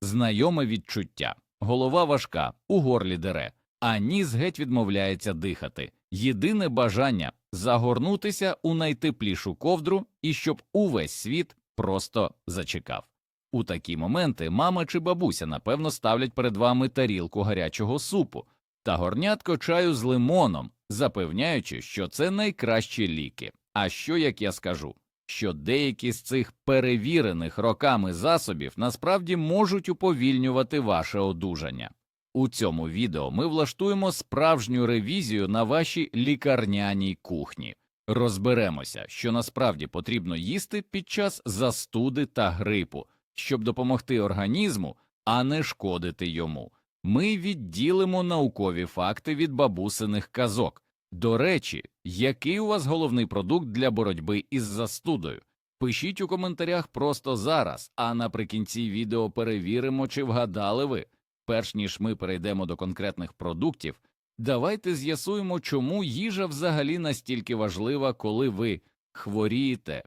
Знайоме відчуття. Голова важка, у горлі дере, а ніс геть відмовляється дихати. Єдине бажання загорнутися у найтеплішу ковдру і щоб увесь світ просто зачекав. У такі моменти мама чи бабуся напевно ставлять перед вами тарілку гарячого супу та горнятко чаю з лимоном, запевняючи, що це найкращі ліки. А що як я скажу? Що деякі з цих перевірених роками засобів насправді можуть уповільнювати ваше одужання. У цьому відео ми влаштуємо справжню ревізію на вашій лікарняній кухні. Розберемося, що насправді потрібно їсти під час застуди та грипу, щоб допомогти організму, а не шкодити йому. Ми відділимо наукові факти від бабусиних казок. До речі, який у вас головний продукт для боротьби із застудою? Пишіть у коментарях просто зараз, а наприкінці відео перевіримо, чи вгадали ви. Перш ніж ми перейдемо до конкретних продуктів, давайте з'ясуємо, чому їжа взагалі настільки важлива, коли ви хворієте.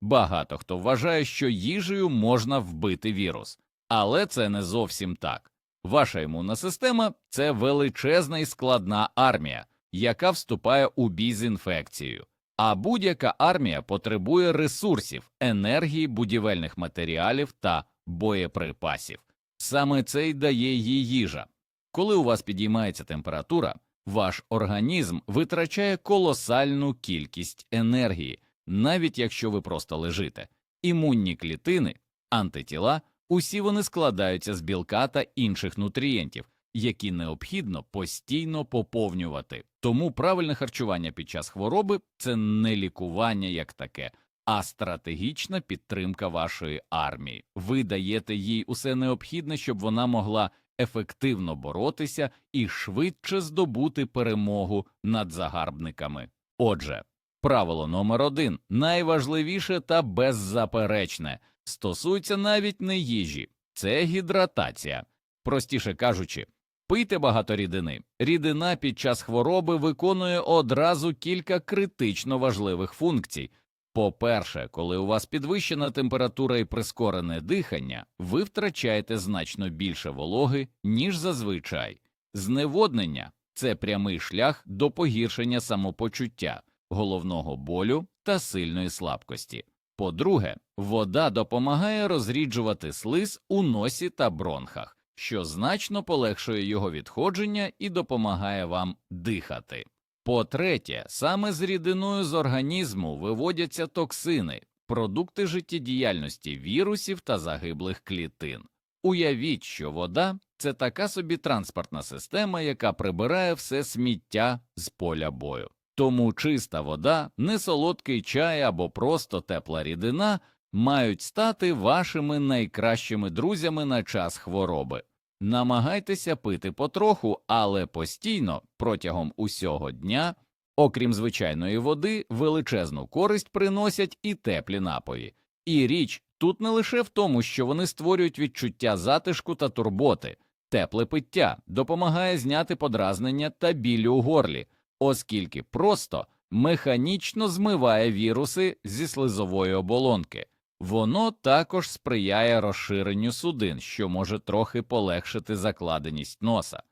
Багато хто вважає, що їжею можна вбити вірус, але це не зовсім так. Ваша імунна система це величезна і складна армія, яка вступає у бій з інфекцією. А будь-яка армія потребує ресурсів, енергії, будівельних матеріалів та боєприпасів. Саме це й дає їй їжа. Коли у вас підіймається температура, ваш організм витрачає колосальну кількість енергії, навіть якщо ви просто лежите. Імунні клітини, антитіла, усі вони складаються з білка та інших нутрієнтів, які необхідно постійно поповнювати. Тому правильне харчування під час хвороби це не лікування як таке, а стратегічна підтримка вашої армії. Ви даєте їй усе необхідне, щоб вона могла ефективно боротися і швидше здобути перемогу над загарбниками. Отже, правило номер один найважливіше та беззаперечне стосується навіть не їжі, це гідратація. Простіше кажучи, пийте багато рідини. Рідина під час хвороби виконує одразу кілька критично важливих функцій. По-перше, коли у вас підвищена температура і прискорене дихання, ви втрачаєте значно більше вологи, ніж зазвичай. Зневоднення це прямий шлях до погіршення самопочуття, головного болю та сильної слабкості. По-друге, вода допомагає розріджувати слиз у носі та бронхах, що значно полегшує його відходження і допомагає вам дихати. По-третє, саме з рідиною з організму виводяться токсини, продукти життєдіяльності вірусів та загиблих клітин. Уявіть, що вода це така собі транспортна система, яка прибирає все сміття з поля бою. Тому чиста вода, не солодкий чай або просто тепла рідина мають стати вашими найкращими друзями на час хвороби. Намагайтеся пити потроху, але постійно протягом усього дня, окрім звичайної води, величезну користь приносять і теплі напої. І річ тут не лише в тому, що вони створюють відчуття затишку та турботи, тепле пиття допомагає зняти подразнення та біль у горлі, оскільки просто механічно змиває віруси зі слизової оболонки. Воно також сприяє розширенню судин, що може трохи полегшити закладеність носа.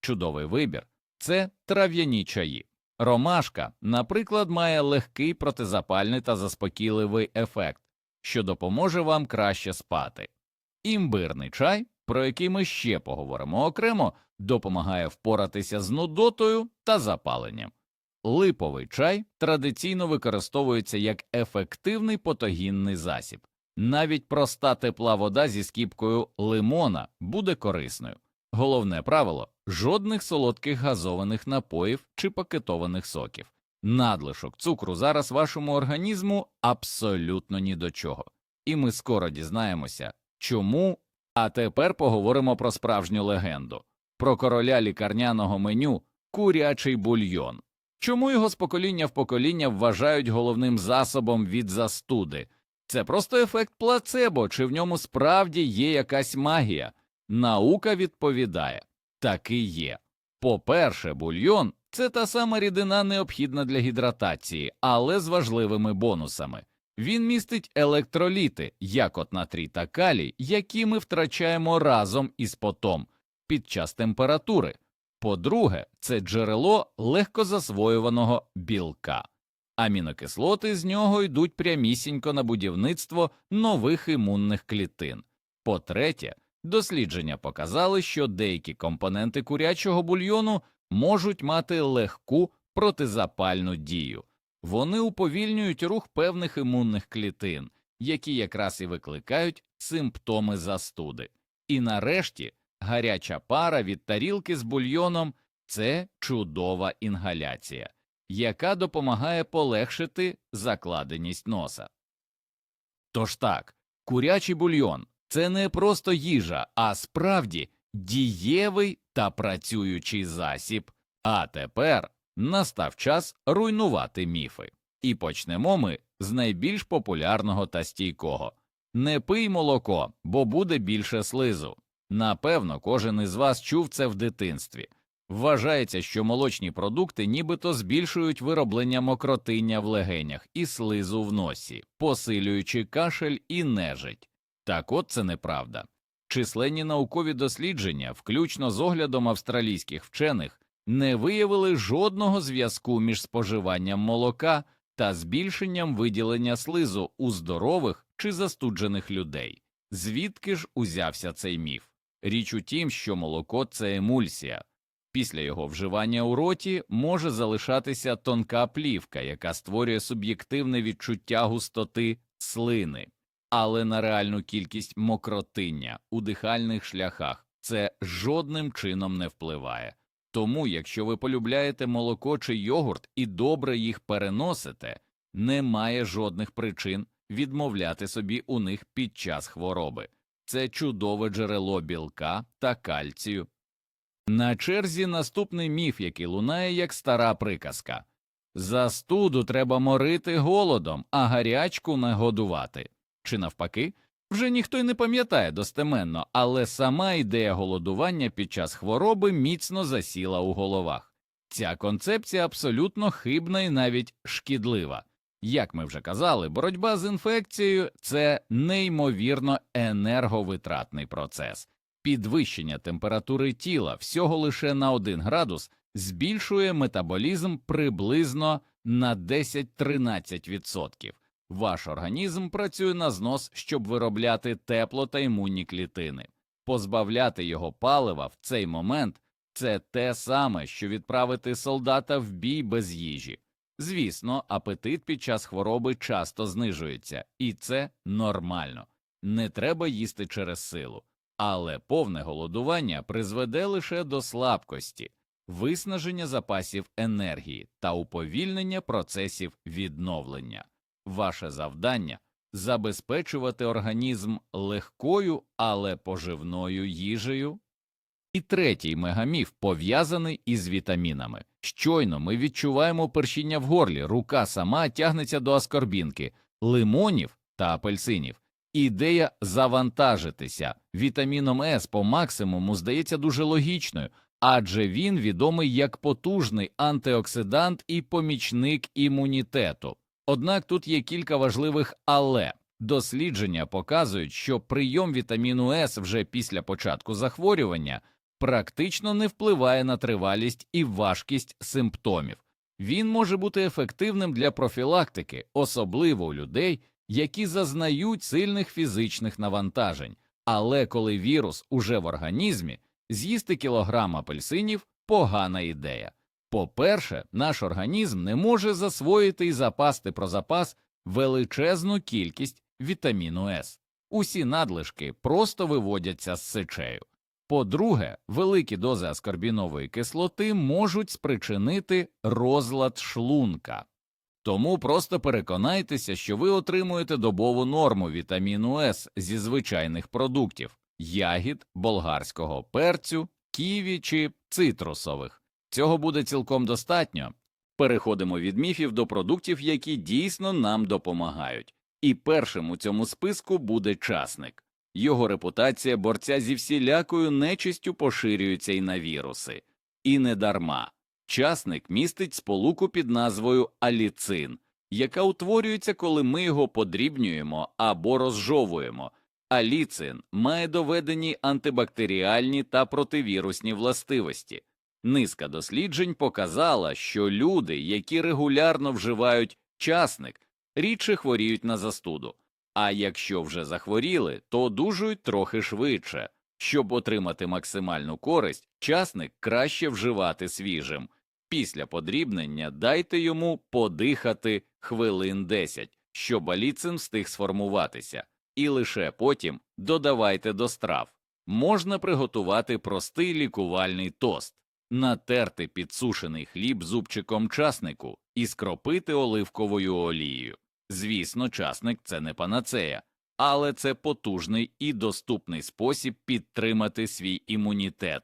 Чудовий вибір це трав'яні чаї. Ромашка, наприклад, має легкий протизапальний та заспокійливий ефект, що допоможе вам краще спати. Імбирний чай, про який ми ще поговоримо окремо, допомагає впоратися з нудотою та запаленням. Липовий чай традиційно використовується як ефективний потогінний засіб. Навіть проста тепла вода зі скіпкою лимона буде корисною. Головне правило жодних солодких газованих напоїв чи пакетованих соків. Надлишок цукру зараз вашому організму абсолютно ні до чого. І ми скоро дізнаємося, чому. А тепер поговоримо про справжню легенду, про короля лікарняного меню курячий бульйон. Чому його з покоління в покоління вважають головним засобом від застуди? Це просто ефект плацебо, чи в ньому справді є якась магія? Наука відповідає таки є. По-перше, бульйон це та сама рідина необхідна для гідратації, але з важливими бонусами. Він містить електроліти, як от натрій та калій, які ми втрачаємо разом із потом під час температури. По-друге, це джерело легкозасвоюваного білка. Амінокислоти з нього йдуть прямісінько на будівництво нових імунних клітин. По-третє, дослідження показали, що деякі компоненти курячого бульйону можуть мати легку протизапальну дію. Вони уповільнюють рух певних імунних клітин, які якраз і викликають симптоми застуди. І нарешті гаряча пара від тарілки з бульйоном це чудова інгаляція, яка допомагає полегшити закладеність носа. Тож так, курячий бульйон це не просто їжа, а справді дієвий та працюючий засіб. А тепер настав час руйнувати міфи. І почнемо ми з найбільш популярного та стійкого не пий молоко, бо буде більше слизу. Напевно, кожен із вас чув це в дитинстві. Вважається, що молочні продукти нібито збільшують вироблення мокротиння в легенях і слизу в носі, посилюючи кашель і нежить. Так от це неправда. Численні наукові дослідження, включно з оглядом австралійських вчених, не виявили жодного зв'язку між споживанням молока та збільшенням виділення слизу у здорових чи застуджених людей. Звідки ж узявся цей міф? Річ у тім, що молоко це емульсія. Після його вживання у роті може залишатися тонка плівка, яка створює суб'єктивне відчуття густоти слини, але на реальну кількість мокротиння у дихальних шляхах це жодним чином не впливає. Тому, якщо ви полюбляєте молоко чи йогурт і добре їх переносите, немає жодних причин відмовляти собі у них під час хвороби. Це чудове джерело білка та кальцію. На черзі наступний міф, який лунає як стара приказка застуду треба морити голодом, а гарячку нагодувати. Чи навпаки, вже ніхто й не пам'ятає достеменно, але сама ідея голодування під час хвороби міцно засіла у головах. Ця концепція абсолютно хибна і навіть шкідлива. Як ми вже казали, боротьба з інфекцією це неймовірно енерговитратний процес. Підвищення температури тіла всього лише на 1 градус збільшує метаболізм приблизно на 10-13%. Ваш організм працює на знос, щоб виробляти тепло та імунні клітини. Позбавляти його палива в цей момент це те саме, що відправити солдата в бій без їжі. Звісно, апетит під час хвороби часто знижується, і це нормально. Не треба їсти через силу, але повне голодування призведе лише до слабкості, виснаження запасів енергії та уповільнення процесів відновлення. Ваше завдання забезпечувати організм легкою, але поживною їжею. І третій мегаміф пов'язаний із вітамінами. Щойно ми відчуваємо першіння в горлі, рука сама тягнеться до аскорбінки, лимонів та апельсинів. Ідея завантажитися вітаміном С по максимуму здається дуже логічною, адже він відомий як потужний антиоксидант і помічник імунітету. Однак тут є кілька важливих але. Дослідження показують, що прийом вітаміну С вже після початку захворювання практично не впливає на тривалість і важкість симптомів. Він може бути ефективним для профілактики, особливо у людей, які зазнають сильних фізичних навантажень. Але коли вірус уже в організмі, з'їсти кілограм апельсинів погана ідея. По-перше, наш організм не може засвоїти і запасти про запас величезну кількість вітаміну С. Усі надлишки просто виводяться з сечею. По-друге, великі дози аскорбінової кислоти можуть спричинити розлад шлунка. Тому просто переконайтеся, що ви отримуєте добову норму вітаміну С зі звичайних продуктів ягід, болгарського перцю, ківі чи цитрусових. Цього буде цілком достатньо. Переходимо від міфів до продуктів, які дійсно нам допомагають. І першим у цьому списку буде часник. Його репутація борця зі всілякою нечистю поширюється і на віруси. І не дарма. Часник містить сполуку під назвою аліцин, яка утворюється, коли ми його подрібнюємо або розжовуємо. Аліцин має доведені антибактеріальні та противірусні властивості. Низка досліджень показала, що люди, які регулярно вживають часник, рідше хворіють на застуду, а якщо вже захворіли, то одужують трохи швидше. Щоб отримати максимальну користь, часник краще вживати свіжим. Після подрібнення дайте йому подихати хвилин 10, щоб аліцин встиг сформуватися, і лише потім додавайте до страв. Можна приготувати простий лікувальний тост, натерти підсушений хліб зубчиком часнику і скропити оливковою олією. Звісно, часник це не панацея, але це потужний і доступний спосіб підтримати свій імунітет.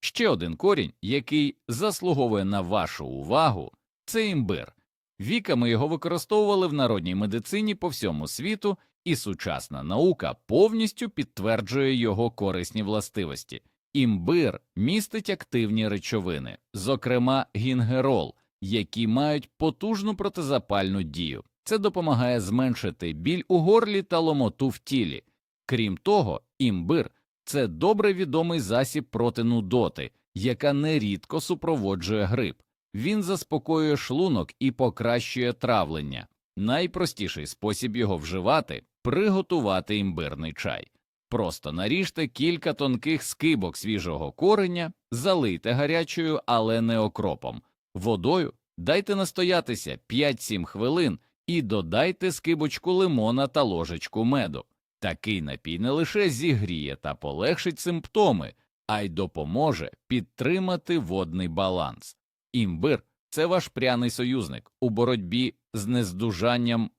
Ще один корінь, який заслуговує на вашу увагу, це імбир. Віками його використовували в народній медицині по всьому світу, і сучасна наука повністю підтверджує його корисні властивості. Імбир містить активні речовини, зокрема гінгерол, які мають потужну протизапальну дію. Це допомагає зменшити біль у горлі та ломоту в тілі. Крім того, імбир це добре відомий засіб проти нудоти, яка нерідко супроводжує грип. Він заспокоює шлунок і покращує травлення. Найпростіший спосіб його вживати приготувати імбирний чай. Просто наріжте кілька тонких скибок свіжого кореня, залийте гарячою, але не окропом, водою дайте настоятися 5-7 хвилин і додайте скибочку лимона та ложечку меду. Такий напій не лише зігріє та полегшить симптоми, а й допоможе підтримати водний баланс. Імбир це ваш пряний союзник у боротьбі з нездужанням.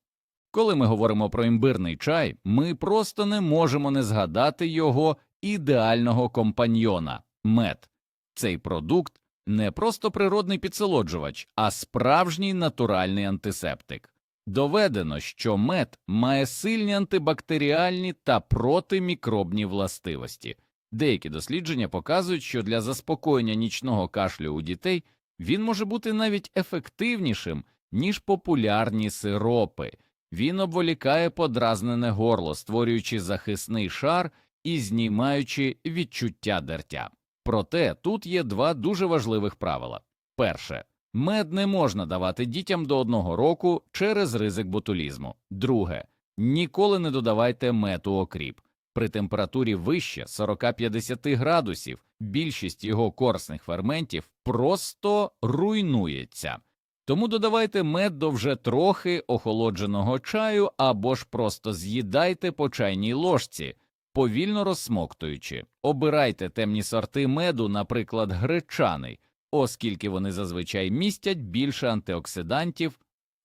Коли ми говоримо про імбирний чай, ми просто не можемо не згадати його ідеального компаньйона мед. Цей продукт не просто природний підсолоджувач, а справжній натуральний антисептик. Доведено, що мед має сильні антибактеріальні та протимікробні властивості. Деякі дослідження показують, що для заспокоєння нічного кашлю у дітей він може бути навіть ефективнішим, ніж популярні сиропи. Він обволікає подразнене горло, створюючи захисний шар і знімаючи відчуття дертя. Проте тут є два дуже важливих правила: перше, мед не можна давати дітям до одного року через ризик ботулізму. Друге, ніколи не додавайте мед у окріп. При температурі вище 40-50 градусів більшість його корисних ферментів просто руйнується. Тому додавайте мед до вже трохи охолодженого чаю або ж просто з'їдайте по чайній ложці, повільно розсмоктуючи. Обирайте темні сорти меду, наприклад, гречаний, оскільки вони зазвичай містять більше антиоксидантів.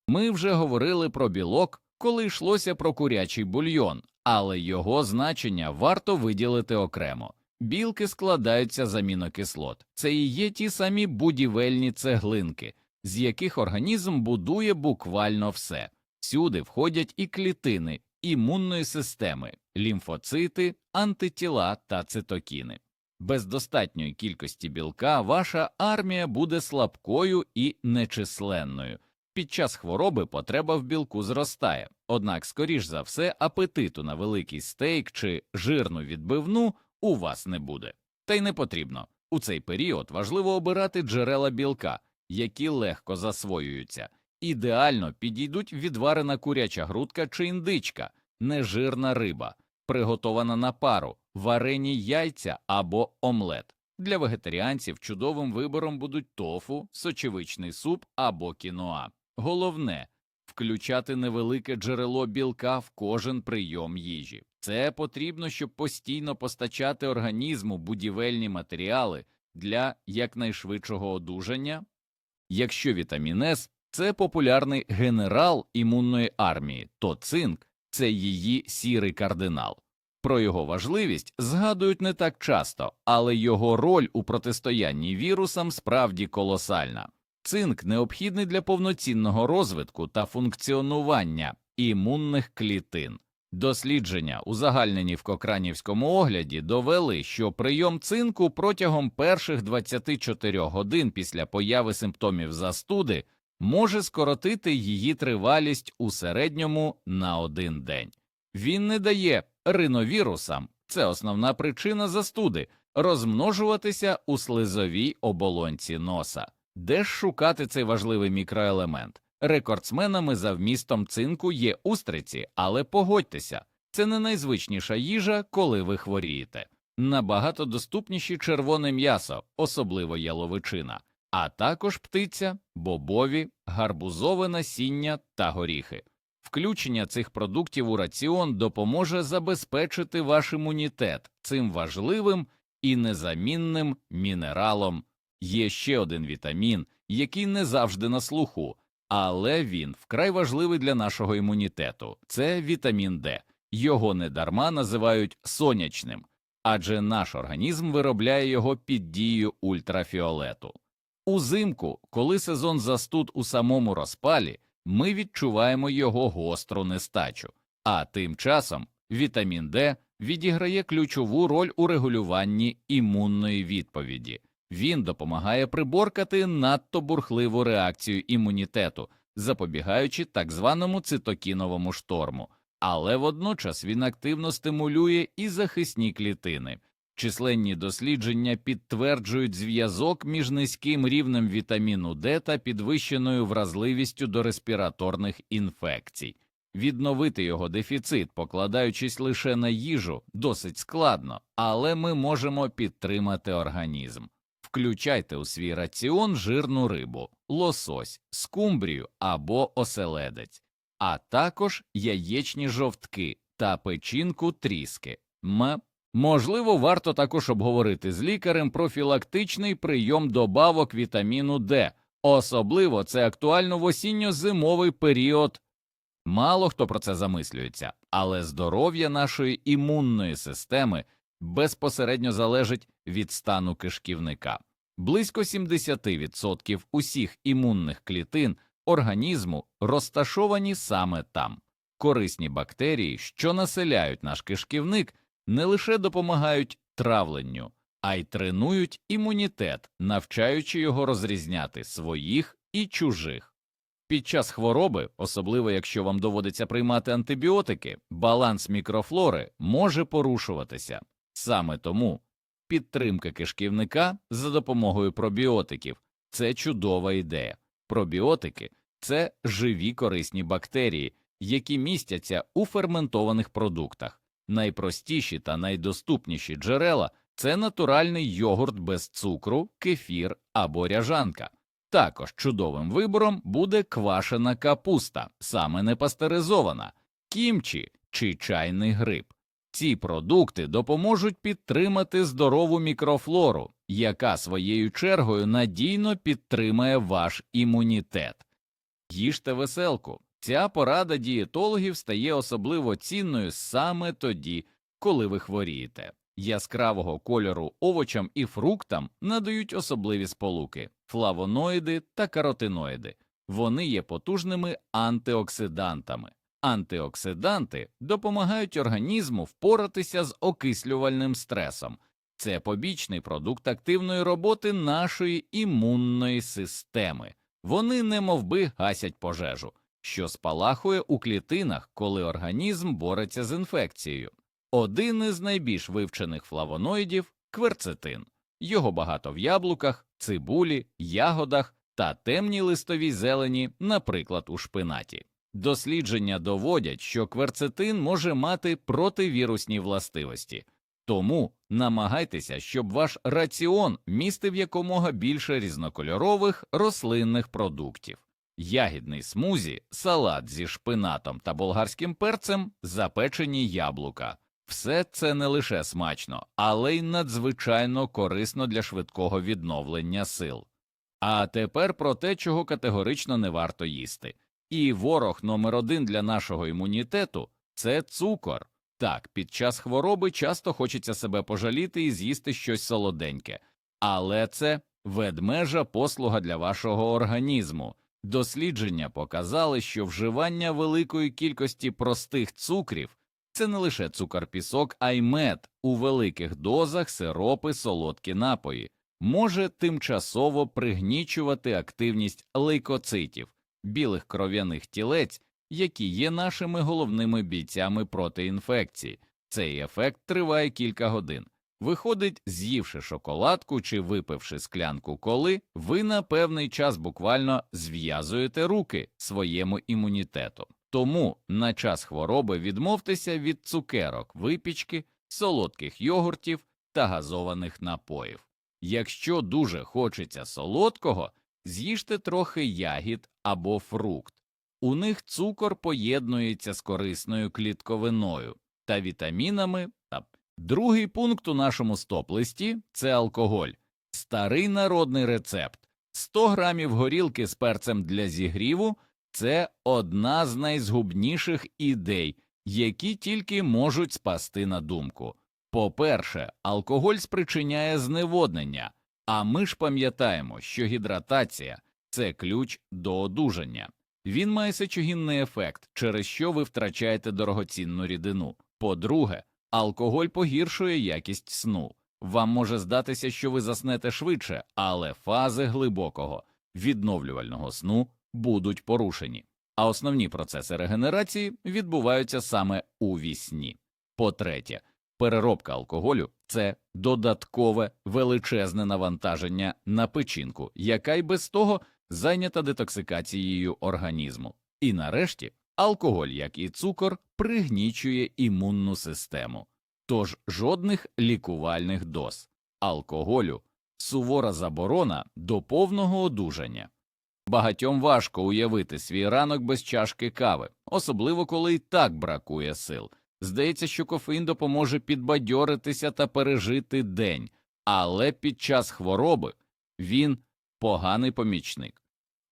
Ми вже говорили про білок, коли йшлося про курячий бульйон, але його значення варто виділити окремо. Білки складаються з амінокислот, це і є ті самі будівельні цеглинки, з яких організм будує буквально все. Сюди входять і клітини імунної системи, лімфоцити, антитіла та цитокіни. Без достатньої кількості білка ваша армія буде слабкою і нечисленною. Під час хвороби потреба в білку зростає, однак, скоріш за все, апетиту на великий стейк чи жирну відбивну у вас не буде. Та й не потрібно. У цей період важливо обирати джерела білка, які легко засвоюються. Ідеально підійдуть відварена куряча грудка чи індичка, нежирна риба, приготована на пару, варені яйця або омлет. Для вегетаріанців чудовим вибором будуть тофу, сочевичний суп або кіноа. Головне включати невелике джерело білка в кожен прийом їжі. Це потрібно, щоб постійно постачати організму будівельні матеріали для якнайшвидшого одужання. Якщо вітамін С – це популярний генерал імунної армії, то цинк це її сірий кардинал. Про його важливість згадують не так часто, але його роль у протистоянні вірусам справді колосальна. Цинк необхідний для повноцінного розвитку та функціонування імунних клітин. Дослідження, узагальнені в Кокранівському огляді, довели, що прийом цинку протягом перших 24 годин після появи симптомів застуди може скоротити її тривалість у середньому на один день. Він не дає риновірусам, це основна причина застуди, розмножуватися у слизовій оболонці носа. Де ж шукати цей важливий мікроелемент? Рекордсменами за вмістом цинку є устриці, але погодьтеся, це не найзвичніша їжа, коли ви хворієте. Набагато доступніші червоне м'ясо, особливо яловичина, а також птиця, бобові, гарбузове насіння та горіхи. Включення цих продуктів у раціон допоможе забезпечити ваш імунітет цим важливим і незамінним мінералом. Є ще один вітамін, який не завжди на слуху, але він вкрай важливий для нашого імунітету це вітамін Д. Його недарма називають сонячним, адже наш організм виробляє його під дією ультрафіолету. Узимку, коли сезон застуд у самому розпалі, ми відчуваємо його гостру нестачу, а тим часом вітамін Д відіграє ключову роль у регулюванні імунної відповіді. Він допомагає приборкати надто бурхливу реакцію імунітету, запобігаючи так званому цитокіновому шторму, але водночас він активно стимулює і захисні клітини. Численні дослідження підтверджують зв'язок між низьким рівнем вітаміну Д та підвищеною вразливістю до респіраторних інфекцій. Відновити його дефіцит, покладаючись лише на їжу, досить складно, але ми можемо підтримати організм. Включайте у свій раціон жирну рибу, лосось, скумбрію або оселедець, а також яєчні жовтки та печінку тріски. М. Можливо, варто також обговорити з лікарем профілактичний прийом добавок вітаміну Д, особливо це актуально в осінньо-зимовий період. Мало хто про це замислюється, але здоров'я нашої імунної системи безпосередньо залежить від стану кишківника. Близько 70% усіх імунних клітин організму розташовані саме там. Корисні бактерії, що населяють наш кишківник, не лише допомагають травленню, а й тренують імунітет, навчаючи його розрізняти своїх і чужих. Під час хвороби, особливо якщо вам доводиться приймати антибіотики, баланс мікрофлори може порушуватися. Саме тому підтримка кишківника за допомогою пробіотиків це чудова ідея. Пробіотики це живі корисні бактерії, які містяться у ферментованих продуктах. Найпростіші та найдоступніші джерела це натуральний йогурт без цукру, кефір або ряжанка. Також чудовим вибором буде квашена капуста, саме не пастеризована, кімчі чи чайний гриб. Ці продукти допоможуть підтримати здорову мікрофлору, яка своєю чергою надійно підтримає ваш імунітет. Їжте веселку. Ця порада дієтологів стає особливо цінною саме тоді, коли ви хворієте. Яскравого кольору овочам і фруктам надають особливі сполуки флавоноїди та каротиноїди. Вони є потужними антиоксидантами. Антиоксиданти допомагають організму впоратися з окислювальним стресом. Це побічний продукт активної роботи нашої імунної системи. Вони немовби гасять пожежу, що спалахує у клітинах, коли організм бореться з інфекцією. Один із найбільш вивчених флавоноїдів кверцетин. Його багато в яблуках, цибулі, ягодах та темній листовій зелені, наприклад, у шпинаті. Дослідження доводять, що кверцетин може мати противірусні властивості, тому намагайтеся, щоб ваш раціон містив якомога більше різнокольорових рослинних продуктів. Ягідний смузі, салат зі шпинатом та болгарським перцем, запечені яблука. Все це не лише смачно, але й надзвичайно корисно для швидкого відновлення сил. А тепер про те, чого категорично не варто їсти. І ворог номер один для нашого імунітету це цукор. Так, під час хвороби часто хочеться себе пожаліти і з'їсти щось солоденьке, але це ведмежа послуга для вашого організму. Дослідження показали, що вживання великої кількості простих цукрів це не лише цукор пісок, а й мед у великих дозах сиропи, солодкі напої. може тимчасово пригнічувати активність лейкоцитів, білих кров'яних тілець, які є нашими головними бійцями проти інфекції. Цей ефект триває кілька годин. Виходить, з'ївши шоколадку чи випивши склянку коли, ви на певний час буквально зв'язуєте руки своєму імунітету. Тому на час хвороби відмовтеся від цукерок, випічки, солодких йогуртів та газованих напоїв. Якщо дуже хочеться солодкого, з'їжте трохи ягід або фрукт. У них цукор поєднується з корисною клітковиною та вітамінами та Другий пункт у нашому стоп-листі – це алкоголь. Старий народний рецепт. 100 грамів горілки з перцем для зігріву – це одна з найзгубніших ідей, які тільки можуть спасти на думку. По-перше, алкоголь спричиняє зневоднення, а ми ж пам'ятаємо, що гідратація – це ключ до одужання. Він має сечогінний ефект, через що ви втрачаєте дорогоцінну рідину. По-друге, Алкоголь погіршує якість сну. Вам може здатися, що ви заснете швидше, але фази глибокого відновлювального сну будуть порушені, а основні процеси регенерації відбуваються саме у вісні. По-третє, переробка алкоголю це додаткове величезне навантаження на печінку, яка й без того зайнята детоксикацією організму. І нарешті Алкоголь, як і цукор, пригнічує імунну систему, тож жодних лікувальних доз, алкоголю, сувора заборона до повного одужання. Багатьом важко уявити свій ранок без чашки кави, особливо коли й так бракує сил. Здається, що кофеїн допоможе підбадьоритися та пережити день, але під час хвороби він поганий помічник.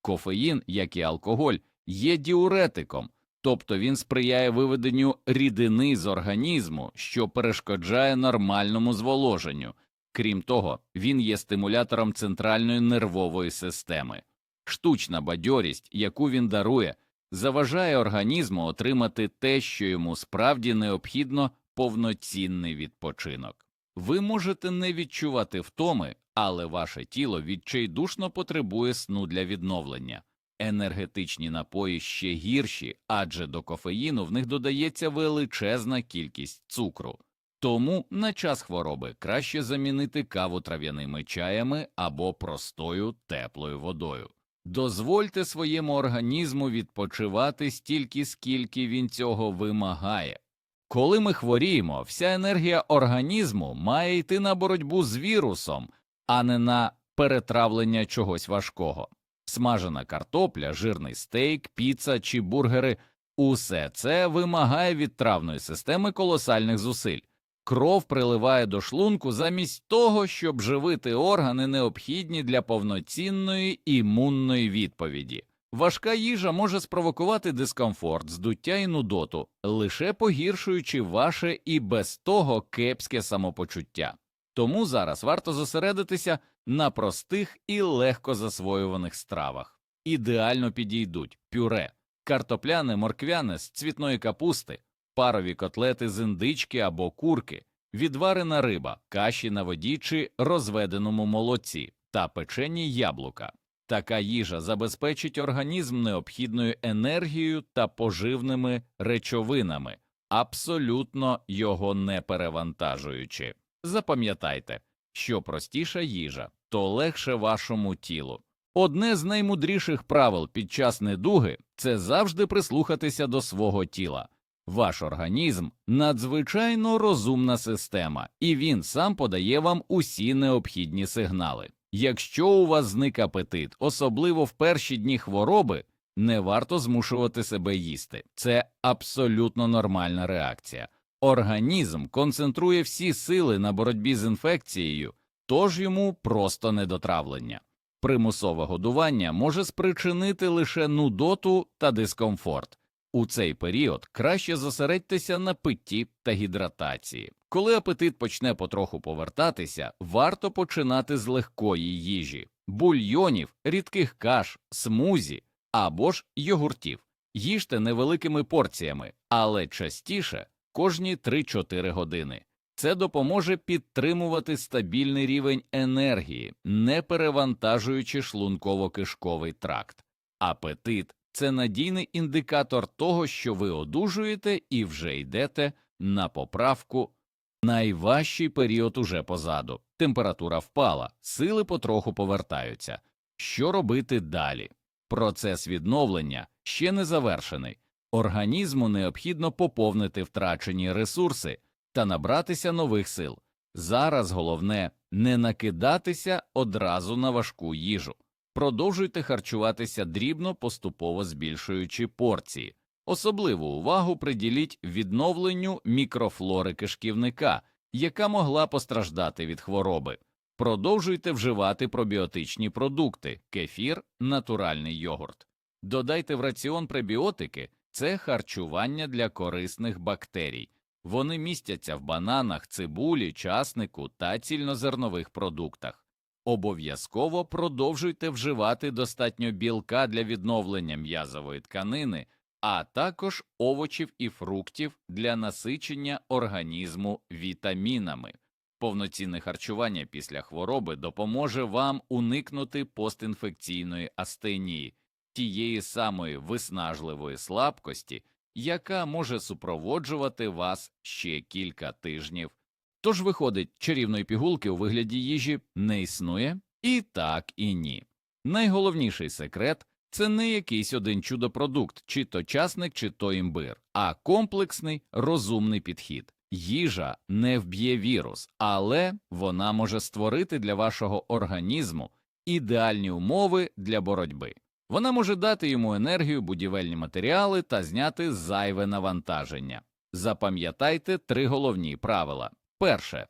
Кофеїн, як і алкоголь, є діуретиком тобто він сприяє виведенню рідини з організму, що перешкоджає нормальному зволоженню. Крім того, він є стимулятором центральної нервової системи. Штучна бадьорість, яку він дарує, заважає організму отримати те, що йому справді необхідно повноцінний відпочинок. Ви можете не відчувати втоми, але ваше тіло відчайдушно потребує сну для відновлення. Енергетичні напої ще гірші, адже до кофеїну в них додається величезна кількість цукру. Тому на час хвороби краще замінити каву трав'яними чаями або простою теплою водою. Дозвольте своєму організму відпочивати стільки, скільки він цього вимагає. Коли ми хворіємо, вся енергія організму має йти на боротьбу з вірусом, а не на перетравлення чогось важкого смажена картопля, жирний стейк, піца чи бургери усе це вимагає від травної системи колосальних зусиль. Кров приливає до шлунку замість того, щоб живити органи, необхідні для повноцінної імунної відповіді. Важка їжа може спровокувати дискомфорт, здуття і нудоту, лише погіршуючи ваше і без того кепське самопочуття. Тому зараз варто зосередитися на простих і легко засвоюваних стравах. Ідеально підійдуть пюре, картопляне, морквяне з цвітної капусти, парові котлети з індички або курки, відварена риба, каші на воді чи розведеному молоці та печені яблука. Така їжа забезпечить організм необхідною енергією та поживними речовинами, абсолютно його не перевантажуючи. Запам'ятайте, що простіша їжа, то легше вашому тілу. Одне з наймудріших правил під час недуги це завжди прислухатися до свого тіла. Ваш організм надзвичайно розумна система, і він сам подає вам усі необхідні сигнали. Якщо у вас зник апетит, особливо в перші дні хвороби, не варто змушувати себе їсти. Це абсолютно нормальна реакція. Організм концентрує всі сили на боротьбі з інфекцією, тож йому просто недотравлення. Примусове годування може спричинити лише нудоту та дискомфорт. У цей період краще зосередьтеся на питті та гідратації. Коли апетит почне потроху повертатися, варто починати з легкої їжі, бульйонів, рідких каш, смузі або ж йогуртів. Їжте невеликими порціями, але частіше кожні 3-4 години. Це допоможе підтримувати стабільний рівень енергії, не перевантажуючи шлунково-кишковий тракт. Апетит це надійний індикатор того, що ви одужуєте і вже йдете на поправку. Найважчий період уже позаду. Температура впала, сили потроху повертаються. Що робити далі? Процес відновлення ще не завершений. Організму необхідно поповнити втрачені ресурси та набратися нових сил. Зараз головне не накидатися одразу на важку їжу. Продовжуйте харчуватися дрібно, поступово збільшуючи порції. Особливу увагу приділіть відновленню мікрофлори кишківника, яка могла постраждати від хвороби. Продовжуйте вживати пробіотичні продукти, кефір, натуральний йогурт. Додайте в раціон пребіотики це харчування для корисних бактерій. Вони містяться в бананах, цибулі, часнику та цільнозернових продуктах. Обов'язково продовжуйте вживати достатньо білка для відновлення м'язової тканини, а також овочів і фруктів для насичення організму вітамінами. Повноцінне харчування після хвороби допоможе вам уникнути постінфекційної астенії, тієї самої виснажливої слабкості, яка може супроводжувати вас ще кілька тижнів. Тож, виходить, чарівної пігулки у вигляді їжі не існує? І так, і ні. Найголовніший секрет це не якийсь один чудопродукт, чи то часник, чи то імбир, а комплексний розумний підхід. Їжа не вб'є вірус, але вона може створити для вашого організму ідеальні умови для боротьби. Вона може дати йому енергію, будівельні матеріали та зняти зайве навантаження. Запам'ятайте три головні правила. Перше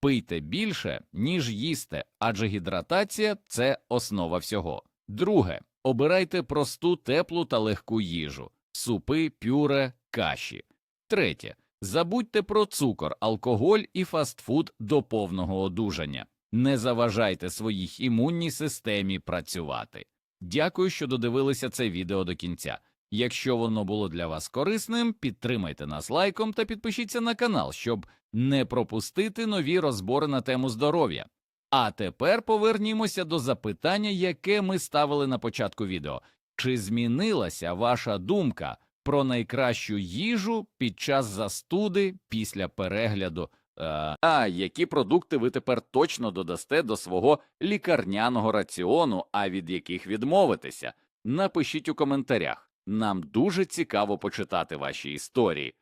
пийте більше, ніж їсте, адже гідратація це основа всього. Друге обирайте просту, теплу та легку їжу, супи, пюре, каші. Третє забудьте про цукор, алкоголь і фастфуд до повного одужання. Не заважайте своїй імунній системі працювати. Дякую, що додивилися це відео до кінця. Якщо воно було для вас корисним, підтримайте нас лайком та підпишіться на канал, щоб не пропустити нові розбори на тему здоров'я. А тепер повернімося до запитання, яке ми ставили на початку відео. Чи змінилася ваша думка про найкращу їжу під час застуди після перегляду? Е, а які продукти ви тепер точно додасте до свого лікарняного раціону, а від яких відмовитеся? Напишіть у коментарях. Нам дуже цікаво почитати ваші історії.